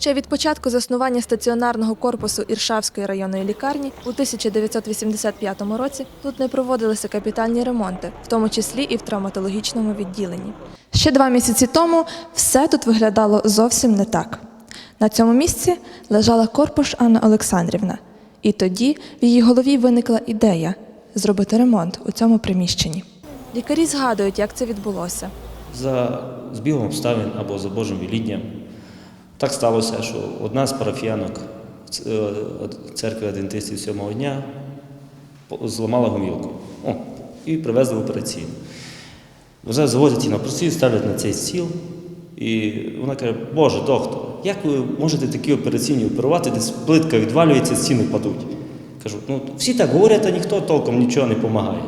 Ще від початку заснування стаціонарного корпусу Іршавської районної лікарні у 1985 році тут не проводилися капітальні ремонти, в тому числі і в травматологічному відділенні. Ще два місяці тому все тут виглядало зовсім не так. На цьому місці лежала корпуш Анна Олександрівна, і тоді в її голові виникла ідея зробити ремонт у цьому приміщенні. Лікарі згадують, як це відбулося. За збігом обставин або за Божим велінням. Так сталося, що одна з парафіянок е, церкви адвентистів сьомого дня зламала гомілку О, і привезли в операційну. Вже завозять її на простій, ставлять на цей стіл, і вона каже, Боже, доктор, як ви можете такі операційні оперувати, десь плитка відвалюється, стіни падуть? Кажу, ну всі так говорять, а ніхто толком нічого не допомагає.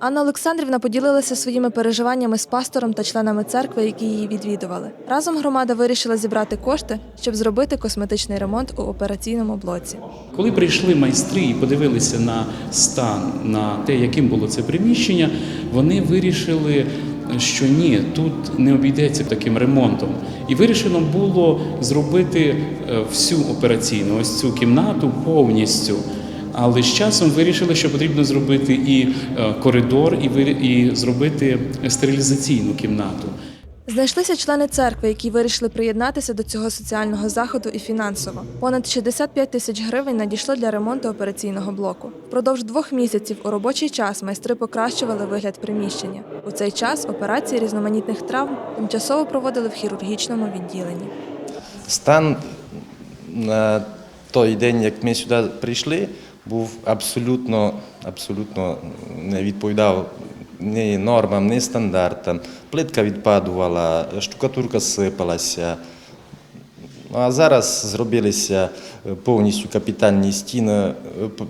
Анна Олександрівна поділилася своїми переживаннями з пастором та членами церкви, які її відвідували. Разом громада вирішила зібрати кошти, щоб зробити косметичний ремонт у операційному блоці. Коли прийшли майстри і подивилися на стан, на те, яким було це приміщення, вони вирішили, що ні, тут не обійдеться таким ремонтом. І вирішено було зробити е, всю операційну, ось цю кімнату повністю. Але з часом вирішили, що потрібно зробити і е, коридор, і зробити стерилізаційну кімнату. Знайшлися члени церкви, які вирішили приєднатися до цього соціального заходу і фінансово. Понад 65 тисяч гривень надійшло для ремонту операційного блоку. Впродовж двох місяців у робочий час майстри покращували вигляд приміщення. У цей час операції різноманітних травм тимчасово проводили в хірургічному відділенні. Стан на той день, як ми сюди прийшли, був абсолютно, абсолютно не відповідав ні нормам, ні стандартам. Плитка відпадувала, штукатурка сипалася. А зараз зробилися е, повністю капітальні стіни, е,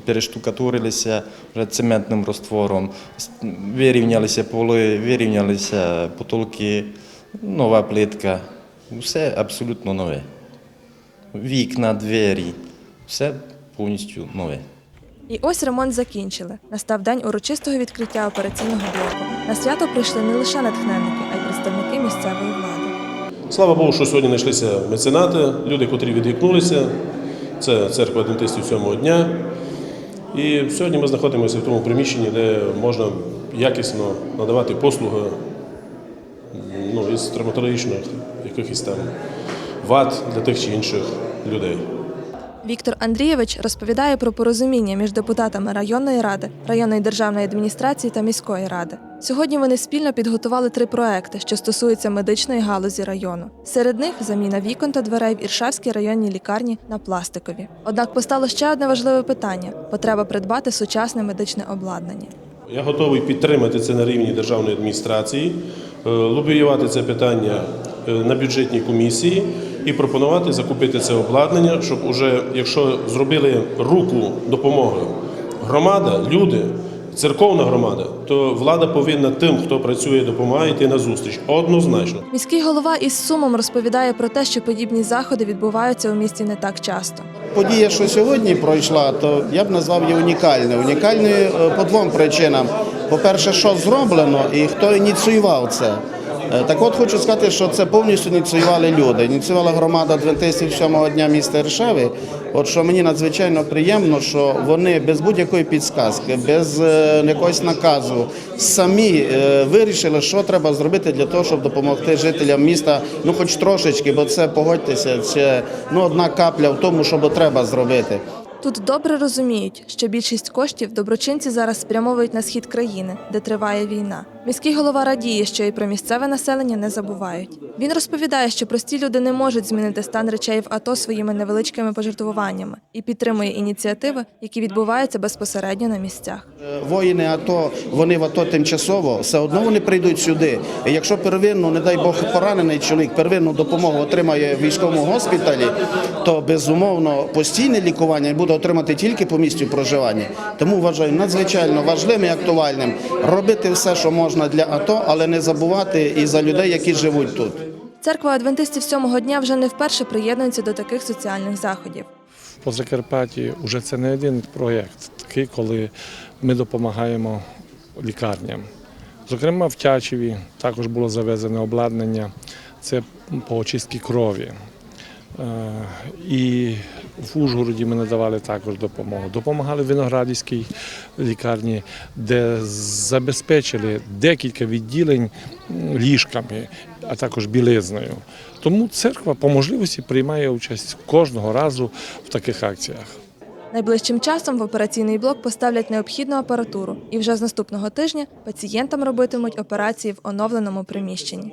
перештукатурилися вже цементним роствором, вирівнялися поли, вирівнялися потолки, нова плитка. Все абсолютно нове. Вікна, двері, все повністю нове. І ось ремонт закінчили. Настав день урочистого відкриття операційного блоку. На свято прийшли не лише натхненники, а й представники місцевої влади. Слава Богу, що сьогодні знайшлися меценати, люди, котрі відгукнулися. Це церква адвентистів сьомого дня. І сьогодні ми знаходимося в тому приміщенні, де можна якісно надавати послуги ну, із травматологічних якихось там вад для тих чи інших людей. Віктор Андрійович розповідає про порозуміння між депутатами районної ради, районної державної адміністрації та міської ради. Сьогодні вони спільно підготували три проекти, що стосуються медичної галузі району. Серед них заміна вікон та дверей в Іршавській районній лікарні на пластикові. Однак постало ще одне важливе питання: потреба придбати сучасне медичне обладнання. Я готовий підтримати це на рівні державної адміністрації, е, лобіювати це питання е, на бюджетній комісії і пропонувати закупити це обладнання, щоб уже, якщо зробили руку допомоги громада, люди, церковна громада, то влада повинна тим, хто працює, допомагає, йти на зустріч. Однозначно. Міський голова із сумом розповідає про те, що подібні заходи відбуваються у місті не так часто. Подія, що сьогодні пройшла, то я б назвав її унікальною. Унікальною е, по двом причинам. По-перше, що зроблено і хто ініціював це. Е, Так от хочу сказати, що це повністю ініціювали люди. Ініціювала громада адвентистів сьомого дня міста Іршави. От що мені надзвичайно приємно, що вони без будь-якої підсказки, без е, якогось наказу самі е, вирішили, що треба зробити для того, щоб допомогти жителям міста, ну хоч трошечки, бо це погодьтеся, це ну одна капля в тому, що треба зробити. Тут добре розуміють, що більшість коштів доброчинці зараз спрямовують на схід країни, де триває війна. Міський голова радіє, що і про місцеве населення не забувають. Він розповідає, що прості люди не можуть змінити стан речей в АТО своїми невеличкими пожертвуваннями і підтримує ініціативи, які відбуваються безпосередньо на місцях. Е, Воїни АТО, вони в АТО тимчасово, все одно вони прийдуть сюди. І якщо первинну, не дай Бог, поранений чоловік первинну допомогу отримає в військовому госпіталі, то безумовно постійне лікування буде отримати тільки по місцю проживання. Тому вважаю надзвичайно важливим і актуальним робити все, що можна для АТО, але не забувати і за людей, які живуть тут. Церква адвентистів сьомого дня вже не вперше приєднується до таких соціальних заходів. По Закарпатті вже це не один проєкт, такий, коли ми допомагаємо лікарням. Зокрема, в Тячеві також було завезене обладнання, це по очистці крові. Е, І в Ужгороді ми надавали також допомогу. Допомагали в Виноградівській лікарні, де забезпечили декілька відділень ліжками, а також білизною. Тому церква по можливості приймає участь кожного разу в таких акціях. Найближчим часом в операційний блок поставлять необхідну апаратуру, і вже з наступного тижня пацієнтам робитимуть операції в оновленому приміщенні.